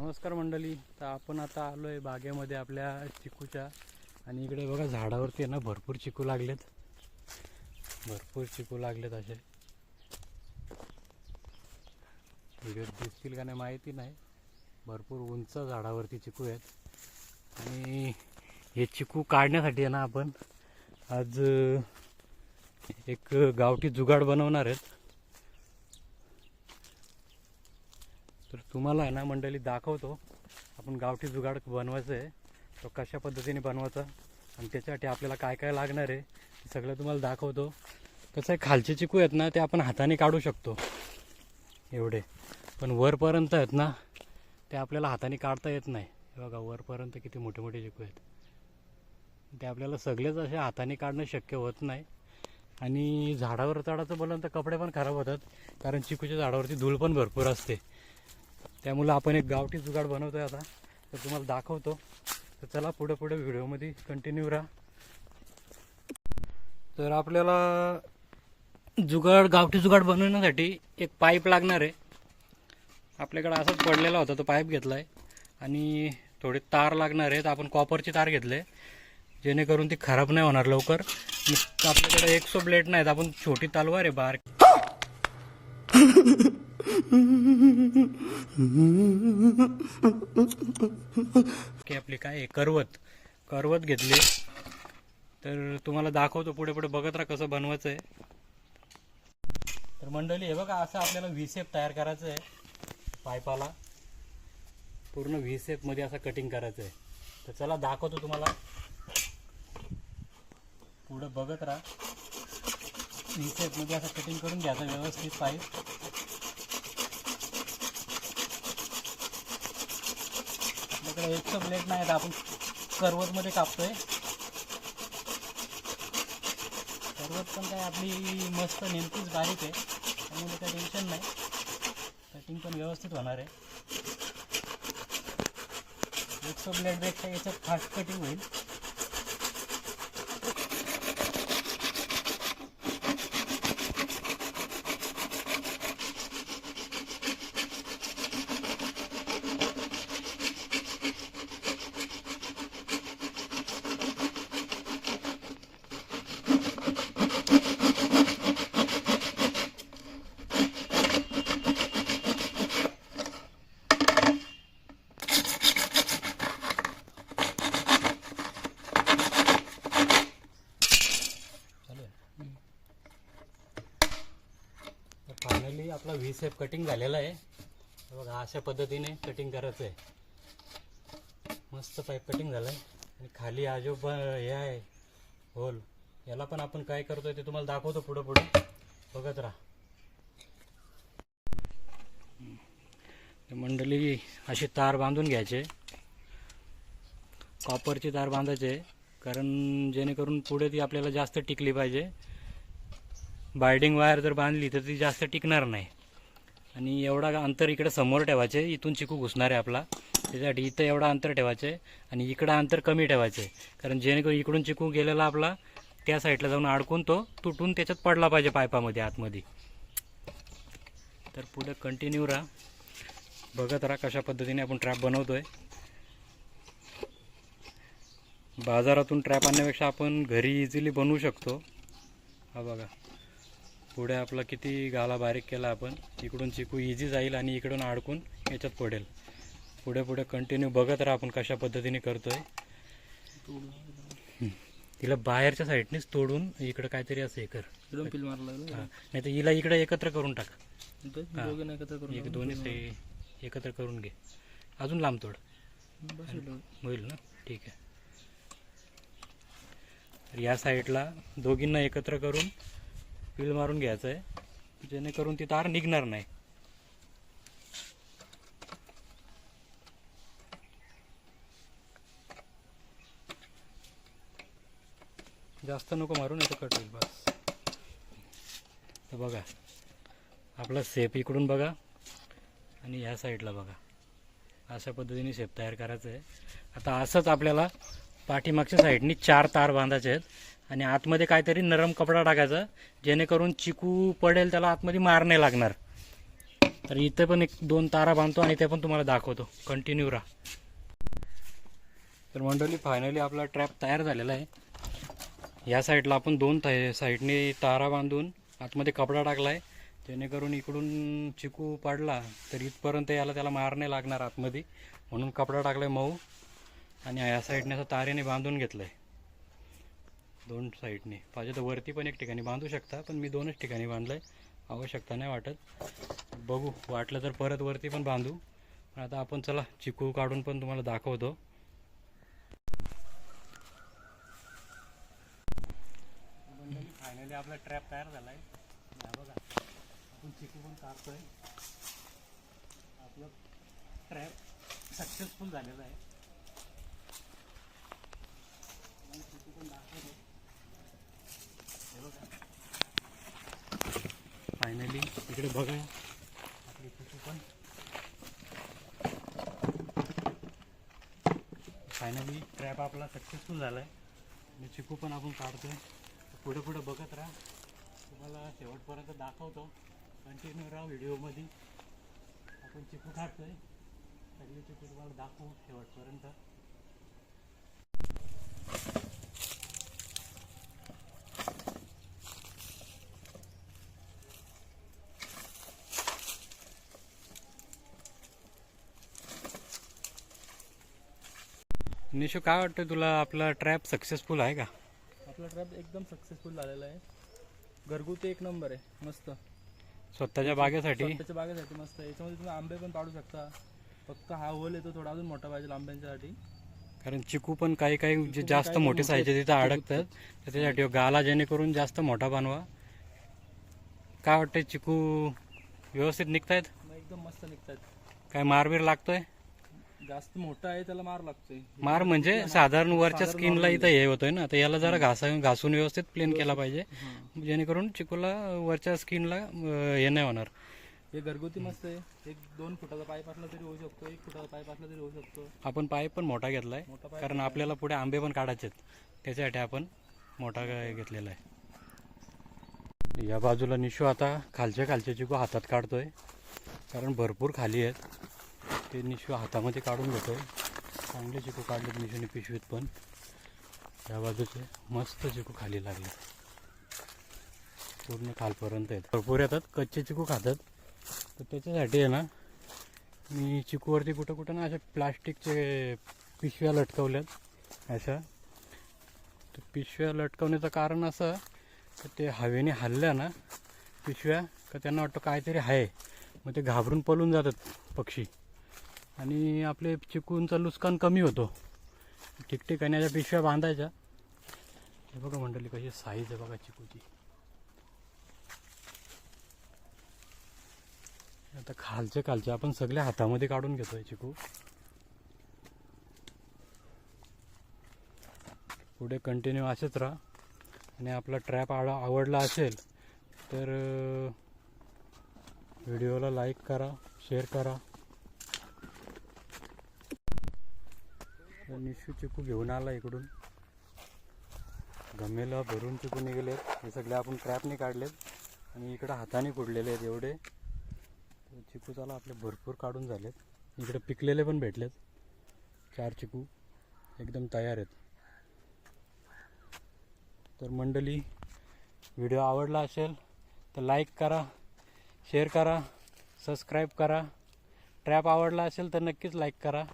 नमस्कार मंडळी. तर आपण आता आलो आहे बागेमध्ये आपल्या चिकूच्या. आणि इकडे बघा झाडावरती आहे ना भरपूर चिकू लागलेत. भरपूर चिकू लागलेत असे. व्हिडिओत दिसतील का नाही माहिती नाही. भरपूर उंच झाडावरती चिकू आहेत. आणि हे चिकू काढण्यासाठी आहे ना आपण आज एक गावठी जुगाड बनवणार आहेत. तर तुम्हाला आहे ना मंडळी दाखवतो. आपण गावठी जुगाड बनवायचं आहे. तो कशा पद्धतीने बनवायचा आणि त्याच्यासाठी आपल्याला काय काय लागणार आहे ते सगळं तुम्हाला दाखवतो. कसं आहे खालचे चिकू आहेत ना ते आपण हाताने काढू शकतो. एवढे. पण वरपर्यंत आहेत ना ते आपल्याला हाताने काढता येत नाही. हे बघा वरपर्यंत किती मोठे मोठे चिकू आहेत. ते आपल्याला सगळेच असे हाताने काढणं शक्य होत नाही. आणि झाडावर चढायचं बोलून तर कपडे पण खराब होतात कारण चिकूच्या झाडावरती धूळ पण भरपूर असते. त्यामुळं आपण एक गावठी जुगाड बनवतो आहे आता. तर तुम्हाला दाखवतो. तर चला पुढे पुढे व्हिडिओमध्ये कंटिन्यू राहा. तर आपल्याला जुगाड गावठी जुगाड बनवण्यासाठी एक पाईप लागणार आहे. आपल्याकडे असाच पडलेला होता तो पाईप घेतला आहे आणि थोडे तार लागणार आहेत. आपण कॉपरची तार घेतले. जेणेकरून ती खराब नाही होणार लवकर. आपल्याकडे एक सो ब्लेड नाहीत. आपण छोटी तलवार आहे बार की आपली काय करवत. करवत घेतली. तर तुम्हाला दाखवतो पुढे पुढे. बघत राहा कसं बनवायचं आहे तर मंडळी हे बघा असं आपल्याला व्हीसेप तयार करायचं आहे पाईपाला पूर्ण व्ही मध्ये असं कटिंग करायचं आहे तर चला दाखवतो तुम्हाला. पुढे बघत राहा. व्ही मध्ये असं कटिंग करून घ्यायचं व्यवस्थित पाईप. आपल्याकडे एक ब्लेड नाही तर आपण करवतमध्ये कापतोय. करवत पण काय आपली मस्त नेमकीच बारीक आहे. त्यामुळे काही टेन्शन नाही. कटिंग पण व्यवस्थित होणार आहे. एक ब्लेडपेक्षा याच्यात फास्ट कटिंग होईल चालेल तर फायनली आपला व्ही सेप कटिंग झालेला आहे. बघा अशा पद्धतीने कटिंग करायचं आहे. मस्त पाईप कटिंग झालं आहे आणि खाली आजोबा हे आहे होल याला पण आपण काय करतोय ते तुम्हाला दाखवतो पुढं पुढं. बघत राहा. मंडळी अशी तार बांधून घ्यायचे. कॉपरची तार बांधायचे कारण जेणेकरून पुढे ती आपल्याला जास्त टिकली पाहिजे. बायडिंग वायर जर बांधली तर ती जास्त टिकणार नाही. आणि एवढा अंतर इकडे समोर ठेवायचे इथून चिकू घुसणार आहे आपला. त्याच्यासाठी इथं एवढा अंतर ठेवायचे आणि इकडं अंतर कमी ठेवायचे. कारण जेणेकरून इकडून चिकू गेलेला आपला त्या साईडला जाऊन अडकून तो तुटून त्याच्यात पडला पाहिजे पायपामध्ये आतमध्ये. तर पुढे कंटिन्यू राहा. बघत राहा कशा पद्धतीने आपण ट्रॅप बनवतोय. बाजारातून ट्रॅप आणण्यापेक्षा आपण घरी इझिली बनवू शकतो. हा बघा. पुढे आपला किती गाला बारीक केला आपण इकडून चिकू इझी जाईल आणि इकडून अडकून याच्यात पडेल. पुढे पुढे कंटिन्यू बघत राहा आपण कशा पद्धतीने करतोय. तिला बाहेरच्या साईडनेच तोडून इकडं काहीतरी असं हे कर. नाही तर हिला इकडे एकत्र करून टाक. एक दोन्ही ते एकत्र करून घे. अजून लांब तोड. होईल ना? ठीक आहे. या साईडला दोघींना एकत्र करून पिल मारून घ्यायचं आहे जेणेकरून ती तार निघणार नाही. जास्त नको मारून येतं कट होईल बस. तर बघा आपला सेप इकडून बघा आणि ह्या साईडला बघा. अशा पद्धतीने शेप तयार करायचं आहे आता असंच आपल्याला पाठीमागच्या साईडनी चार तार बांधायचे आहेत. आणि आतमध्ये काहीतरी नरम कपडा टाकायचा जेणेकरून चिकू पडेल त्याला आतमध्ये मार नाही लागणार. तर इथे पण एक दोन तारा बांधतो आणि ते पण तुम्हाला दाखवतो. कंटिन्यू राहा. तर मंडळी फायनली आपला ट्रॅप तयार झालेला आहे. या साईडला आपण दोन साईडने तारा बांधून आतमध्ये कपडा टाकला आहे जेणेकरून इकडून चिकू पडला तर इथपर्यंत याला त्याला मार नाही लागणार आतमध्ये. म्हणून कपडा टाकला आहे मऊ. आणि या साईडने असं तारेने बांधून घेतलं आहे दोन साईडने. पाहिजे तर वरती पण एक ठिकाणी बांधू शकता पण मी दोनच ठिकाणी बांधलं आहे आवश्यकता नाही वाटत. बघू वाटलं तर परत वरती पण बांधू. पण आता आपण चला चिकू काढून पण तुम्हाला दाखवतो. फायनली आपला ट्रॅप तयार झाला आहे बघा आपण चिकू पण काढतोय. आपलं ट्रॅप सक्सेसफुल झालेलं आहे. चिकू पण दाखवतो फायनली इकडे बघा. आपली चिकू पण फायनली ट्रॅप आपला सक्सेसफुल झाला आहे आणि चिकू पण आपण काढतोय. पुढे पुढे बघत राहा. तुम्हाला शेवटपर्यंत दाखवतो. कंटिन्यू राहा व्हिडिओमध्ये. आपण चिकू काढतोय. सगळी चिकू तुम्हाला दाखवू शेवटपर्यंत. निशू काय वाटतं तुला आपला ट्रॅप सक्सेसफुल आहे का? आपला ट्रॅप एकदम सक्सेसफुल झालेला आहे. घरगुती एक नंबर आहे. मस्त. स्वतःच्या बागेसाठी? स्वतःच्या बागेसाठी मस्त याच्यामध्ये तुम्ही आंबे पण पाडू शकता. फक्त हा होल येतो थोडा अजून मोठा पाहिजे आंब्यांच्यासाठी. कारण चिकू पण काही काही जे जास्त मोठे साईजचे तिथं अडकतात तर त्याच्यासाठी गाला जेणेकरून जास्त मोठा बनवा. काय वाटतंय चिकू व्यवस्थित निघतायत? एकदम मस्त निघतात काय मारबीर लागतोय? जास्त मोठा आहे त्याला मार लागतोय. मार म्हणजे साधारण वरच्या स्किनला इथं हे होतोय ना तर याला जरा घासा घासून व्यवस्थित प्लेन केला पाहिजे. जेणेकरून चिकूला वरच्या स्किनला हे नाही होणार. हे घरगुती मस्त आहे. एक दोन फुटाचा पाईप असला तरी होऊ शकतो एक फुटाचा पाईप असला तरी होऊ शकतो. आपण पाईप पण मोठा घेतलाय मोठा पाईप कारण आपल्याला पुढे आंबे पण काढायचे आहेत. त्याच्यासाठी आपण मोठा घेतलेला आहे. या बाजूला निशू आता खालच्या खालच्या चिकू हातात काढतोय कारण भरपूर खाली आहेत. ते निशू हातामध्ये काढून घेतो चांगले चिकू काढलेत निशूने पिशवीत पण. या बाजूचे मस्त चिकू खाली लागले पूर्ण खालपर्यंत आहेत. भरपूर येतात कच्चे चिकू खातात. तर त्याच्यासाठी आहे ना मी चिकूवरती कुठं कुठं ना अशा प्लास्टिकचे पिशव्या लटकवल्यात. अशा. तर पिशव्या लटकवण्याचं कारण असं तर ते हवेने हल्ल्या ना पिशव्या का त्यांना वाटतं काहीतरी आहे. मग ते घाबरून पळून जातात पक्षी. आणि आपले चिकूनचं नुकसान कमी होतो. ठिकठिकाणी पिशव्या बांधायच्या. हे बघा मंडळी कशी साईज आहे बघा चिकूची. आता खालचे खालचे आपण सगळ्या हातामध्ये काढून घेतोय चिकू. पुढे कंटिन्यू असेच राहा. आणि आपला ट्रॅप आव आवडला असेल तर व्हिडिओला लाईक करा शेअर करा. निशू चिकू घेऊन आला इकडून. गमेला भरून चिकू निघालेत. हे सगळे आपण ट्रॅपने काढलेत आणि इकडं हाताने कुडलेले आहेत एवढे. चिकू चाला आपले भरपूर काढून झालेत. इकडे पिकलेले पण भेटलेत. चार चिकू एकदम तयार आहेत. तर मंडळी व्हिडिओ आवडला असेल तर लाईक करा शेअर करा सबस्क्राईब करा. ट्रॅप आवडला असेल तर नक्कीच लाईक करा.